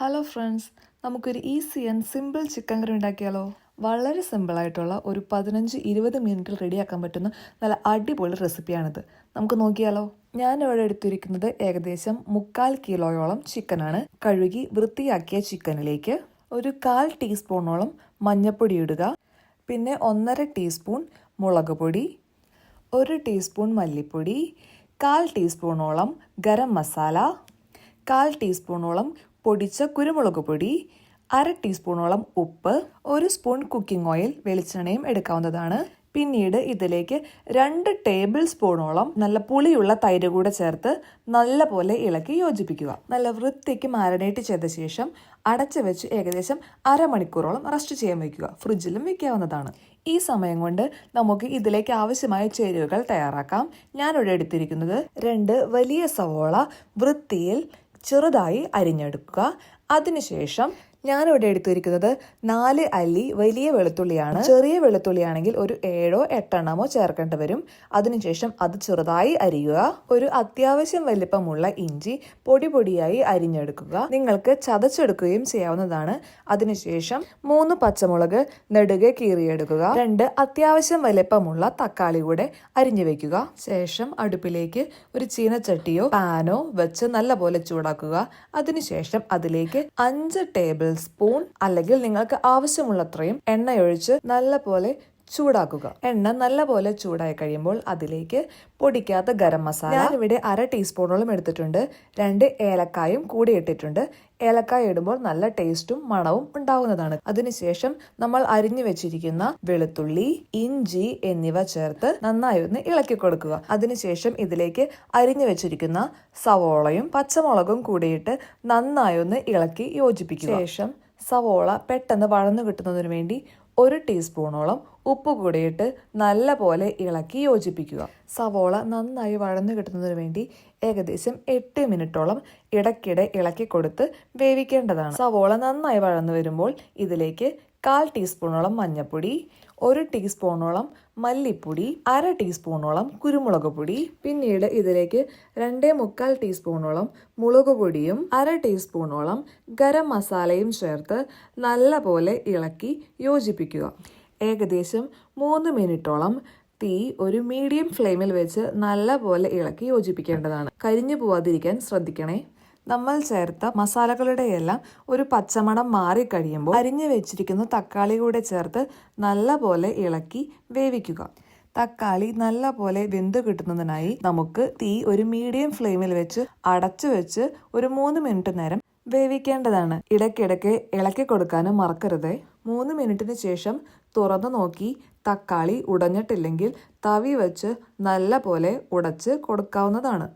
Hello friends നമുക്കൊരു easy and simple chicken curry ഉണ്ടാക്കിയാലോ? വളരെ സിമ്പിളായിട്ടുള്ള ഒരു പതിനഞ്ച് ഇരുപത് മിനിറ്റിൽ റെഡിയാക്കാൻ പറ്റുന്ന നല്ല അടിപൊളി റെസിപ്പിയാണിത് നമുക്ക് നോക്കിയാലോ? ഞാൻ ഇവിടെ എടുത്തിരിക്കുന്നത് ഏകദേശം മുക്കാൽ കിലോയോളം ചിക്കനാണ് കഴുകി വൃത്തിയാക്കിയ ചിക്കനിലേക്ക് ഒരു കാൽ ടീസ്പൂണോളം മഞ്ഞൾപ്പൊടി ഇടുക. പിന്നെ ഒന്നര ടീസ്പൂൺ മുളക് പൊടി ഒരു ടീസ്പൂൺ മല്ലിപ്പൊടി കാൽ ടീസ്പൂണോളം ഗരം മസാല കാൽ ടീസ്പൂണോളം പൊടിച്ച കുരുമുളക് പൊടി അര ടീസ്പൂണോളം ഉപ്പ് ഒരു സ്പൂൺ കുക്കിംഗ് ഓയിൽ വെളിച്ചെണ്ണയും എടുക്കാവുന്നതാണ്. പിന്നീട് ഇതിലേക്ക് രണ്ട് ടേബിൾ സ്പൂണോളം നല്ല പുളിയുള്ള തൈര് കൂടെ ചേർത്ത് നല്ലപോലെ ഇളക്കി യോജിപ്പിക്കുക. നല്ല വൃത്തിക്ക് മാരിനേറ്റ് ചെയ്ത ശേഷം അടച്ചു വെച്ച് ഏകദേശം അരമണിക്കൂറോളം റെസ്റ്റ് ചെയ്യാൻ വയ്ക്കുക. ഫ്രിഡ്ജിലും വയ്ക്കാവുന്നതാണ് ഈ സമയം കൊണ്ട് നമുക്ക് ഇതിലേക്ക് ആവശ്യമായ ചേരുവകൾ തയ്യാറാക്കാം. ഞാനിവിടെ എടുത്തിരിക്കുന്നത് രണ്ട് വലിയ സവോള വൃത്തിയിൽ ചെറുതായി അരിഞ്ഞെടുക്കുക. അതിനുശേഷം ഞാനിവിടെ എടുത്തിരിക്കുന്നത് നാല് അല്ലി വലിയ വെളുത്തുള്ളിയാണ്. ചെറിയ വെളുത്തുള്ളിയാണെങ്കിൽ ഒരു ഏഴോ എട്ടെണ്ണമോ ചേർക്കേണ്ടി വരും. അതിനുശേഷം അത് ചെറുതായി അരിയുക. ഒരു അത്യാവശ്യം വലിപ്പമുള്ള ഇഞ്ചി പൊടി പൊടിയായി അരിഞ്ഞെടുക്കുക. നിങ്ങൾക്ക് ചതച്ചെടുക്കുകയും ചെയ്യാവുന്നതാണ്. അതിനുശേഷം മൂന്ന് പച്ചമുളക് നെടുകെ കീറിയെടുക്കുക. രണ്ട് അത്യാവശ്യം വലിപ്പമുള്ള തക്കാളി കൂടെ അരിഞ്ഞു വെക്കുക. ശേഷം അടുപ്പിലേക്ക് ഒരു ചീനച്ചട്ടിയോ പാനോ വെച്ച് നല്ലപോലെ ചൂടാക്കുക. അതിനുശേഷം അതിലേക്ക് അഞ്ച് ടേബിൾ സ്പൂൺ അല്ലെങ്കിൽ നിങ്ങൾക്ക് ആവശ്യമുള്ളത്രയും എണ്ണയൊഴിച്ച് നല്ലപോലെ ചൂടാക്കുക. എണ്ണ നല്ലപോലെ ചൂടായി കഴിയുമ്പോൾ അതിലേക്ക് പൊടിക്കാത്ത ഗരം മസാല. ഞാനിവിടെ അര ടീസ്പൂണോളം എടുത്തിട്ടുണ്ട്. രണ്ട് ഏലക്കായും കൂടി ഇട്ടിട്ടുണ്ട്. ഏലക്കായ ഇടുമ്പോൾ നല്ല ടേസ്റ്റും മണവും ഉണ്ടാവുന്നതാണ്. അതിനുശേഷം നമ്മൾ അരിഞ്ഞു വെച്ചിരിക്കുന്ന വെളുത്തുള്ളി ഇഞ്ചി എന്നിവ ചേർത്ത് നന്നായി ഒന്ന് ഇളക്കി കൊടുക്കുക. അതിനുശേഷം ഇതിലേക്ക് അരിഞ്ഞു വെച്ചിരിക്കുന്ന സവോളയും പച്ചമുളകും കൂടിയിട്ട് നന്നായി ഒന്ന് ഇളക്കി യോജിപ്പിക്കുക. ശേഷം സവോള പെട്ടെന്ന് വഴന്നു കിട്ടുന്നതിന് വേണ്ടി ഒരു ടീസ്പൂണോളം ഉപ്പ് കൂടിയിട്ട് നല്ലപോലെ ഇളക്കി യോജിപ്പിക്കുക. സവോള നന്നായി വഴന്നു കിട്ടുന്നതിന് വേണ്ടി ഏകദേശം എട്ട് മിനിറ്റോളം ഇടയ്ക്കിടെ ഇളക്കി കൊടുത്ത് വേവിക്കേണ്ടതാണ്. സവോള നന്നായി വഴന്നു വരുമ്പോൾ ഇതിലേക്ക് കാൽ ടീസ്പൂണോളം മഞ്ഞൾപ്പൊടി ഒരു ടീസ്പൂണോളം മല്ലിപ്പൊടി അര ടീസ്പൂണോളം കുരുമുളക് പൊടി പിന്നീട് ഇതിലേക്ക് രണ്ടേ മുക്കാൽ ടീസ്പൂണോളം മുളക് പൊടിയും അര ടീസ്പൂണോളം ഗരം മസാലയും ചേർത്ത് നല്ലപോലെ ഇളക്കി യോജിപ്പിക്കുക. ഏകദേശം മൂന്ന് മിനിറ്റോളം തീ ഒരു മീഡിയം ഫ്ലെയിമിൽ വെച്ച് നല്ലപോലെ ഇളക്കി യോജിപ്പിക്കേണ്ടതാണ്. കരിഞ്ഞു പോവാതിരിക്കാൻ ശ്രദ്ധിക്കണേ. നമ്മൾ ചേർത്ത മസാലകളുടെ എല്ലാം ഒരു പച്ചമണം മാറിക്കഴിയുമ്പോൾ അരിഞ്ഞു വെച്ചിരിക്കുന്ന തക്കാളി കൂടെ ചേർത്ത് നല്ലപോലെ ഇളക്കി വേവിക്കുക. തക്കാളി നല്ല പോലെ വെന്ത് കിട്ടുന്നതിനായി നമുക്ക് തീ ഒരു മീഡിയം ഫ്ലെയിമിൽ വെച്ച് അടച്ചു വെച്ച് ഒരു മൂന്ന് മിനിറ്റ് നേരം വേവിക്കേണ്ടതാണ്. ഇടയ്ക്കിടയ്ക്ക് ഇളക്കി കൊടുക്കാനും മറക്കരുത്. മൂന്ന് മിനിറ്റിന് ശേഷം തുറന്നു നോക്കി തക്കാളി ഉടഞ്ഞിട്ടില്ലെങ്കിൽ തവി വെച്ച് നല്ല പോലെ ഉടച്ച് കൊടുക്കാവുന്നതാണ്.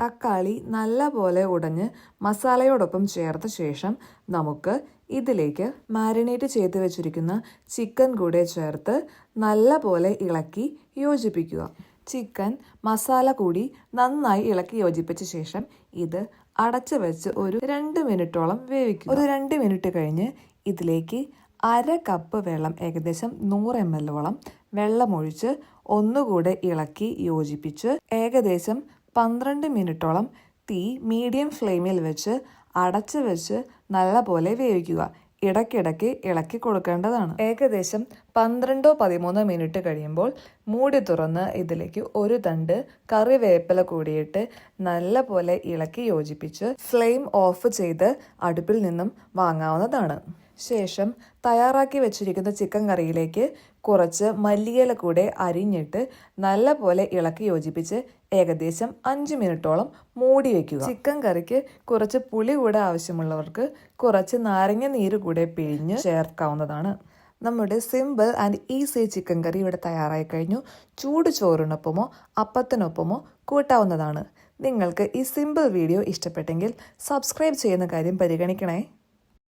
തക്കാളി നല്ലപോലെ ഉടഞ്ഞ് മസാലയോടൊപ്പം ചേർത്ത ശേഷം നമുക്ക് ഇതിലേക്ക് മാരിനേറ്റ് ചെയ്ത് വെച്ചിരിക്കുന്ന ചിക്കൻ കൂടെ ചേർത്ത് നല്ലപോലെ ഇളക്കി യോജിപ്പിക്കുക. ചിക്കൻ മസാല കൂടി നന്നായി ഇളക്കി യോജിപ്പിച്ച ശേഷം ഇത് അടച്ചു വെച്ച് ഒരു രണ്ട് മിനിറ്റോളം വേവിക്കുക. ഒരു രണ്ട് മിനിറ്റ് കഴിഞ്ഞ് ഇതിലേക്ക് അര കപ്പ് വെള്ളം ഏകദേശം നൂറ് എം എൽ ഓളം വെള്ളമൊഴിച്ച് ഒന്നുകൂടെ ഇളക്കി യോജിപ്പിച്ച് ഏകദേശം പന്ത്രണ്ട് മിനിറ്റോളം തീ മീഡിയം ഫ്ലെയിമിൽ വെച്ച് അടച്ചു വെച്ച് നല്ലപോലെ വേവിക്കുക. ഇടയ്ക്കിടയ്ക്ക് ഇളക്കി കൊടുക്കേണ്ടതാണ്. ഏകദേശം പന്ത്രണ്ടോ പതിമൂന്നോ മിനിറ്റ് കഴിയുമ്പോൾ മൂടി തുറന്ന് ഇതിലേക്ക് ഒരു തണ്ട് കറിവേപ്പില കൂടിയിട്ട് നല്ലപോലെ ഇളക്കി യോജിപ്പിച്ച് ഫ്ലെയിം ഓഫ് ചെയ്ത് അടുപ്പിൽ നിന്നും വാങ്ങാവുന്നതാണ്. ശേഷം തയ്യാറാക്കി വെച്ചിരിക്കുന്ന ചിക്കൻ കറിയിലേക്ക് കുറച്ച് മല്ലിയില കൂടെ അരിഞ്ഞിട്ട് നല്ല പോലെ ഇളക്കി യോജിപ്പിച്ച് ഏകദേശം അഞ്ച് മിനിറ്റോളം മൂടി വയ്ക്കുക ചിക്കൻ കറിക്ക് കുറച്ച് പുളി കൂടെ ആവശ്യമുള്ളവർക്ക് കുറച്ച് നാരങ്ങ നീര് കൂടെ പിഴിഞ്ഞ് ചേർക്കാവുന്നതാണ്. നമ്മുടെ simple and easy chicken curry ഇവിടെ തയ്യാറായി കഴിഞ്ഞു. ചൂട് ചോറിനൊപ്പമോ അപ്പത്തിനൊപ്പമോ കൂട്ടാവുന്നതാണ്. നിങ്ങൾക്ക് ഈ സിമ്പിൾ വീഡിയോ ഇഷ്ടപ്പെട്ടെങ്കിൽ സബ്സ്ക്രൈബ് ചെയ്യുന്ന കാര്യം പരിഗണിക്കണേ.